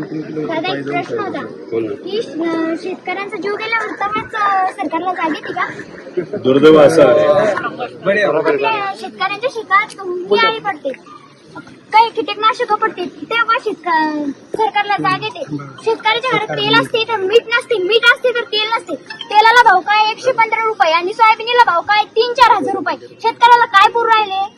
दादा एक प्रश्न होता. की शेतकऱ्यांचा जीव गेल्यावर तेव्हाच अं, सरकारला जाग येते का? दुर्दैव असं आहे. आपल्या शेतकऱ्यांच्या शेतात आळी पडते. काही कीटकनाशक पडते. तेव्हा सरकारला जाग येते. शेतकऱ्याच्या घरात तेल असते तर मीठ नसते. मीठ असते तर तेल नसते. तेलाला भाव काय? एकशे पंधरा रुपये. आणि सोयाबीनला भाव काय? तीन चार हजार रुपये. शेतकऱ्याला काय पुरू राहिले?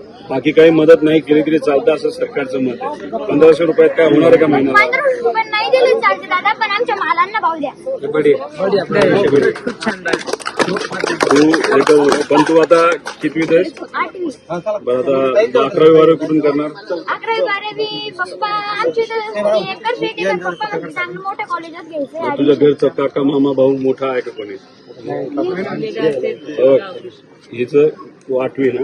बाकी काही मदत नाही केली तरी चालतं असं सरकारचं मत आहे. पंधराशे रुपयात काय होणार आहे का महिन्याला? पंधरा रुपये नाही दिले चालते दादा पण आमच्या मालांना भाव द्या. बडी तू एक- पण तू आता कितवीत आहेस? आठवी बरं आता अकरावी बारावी कुठून करणार? अकरावी बारावी पप्पा आमची तर एकर शेती आहे, तर पप्पा म्हणते चांगलं मोठ्या कॉलेजात घ्यायचंय. तुझ्या घरचा काका मामा भाऊ मोठा आहे का कोणी. हिचं तू आठवी ना?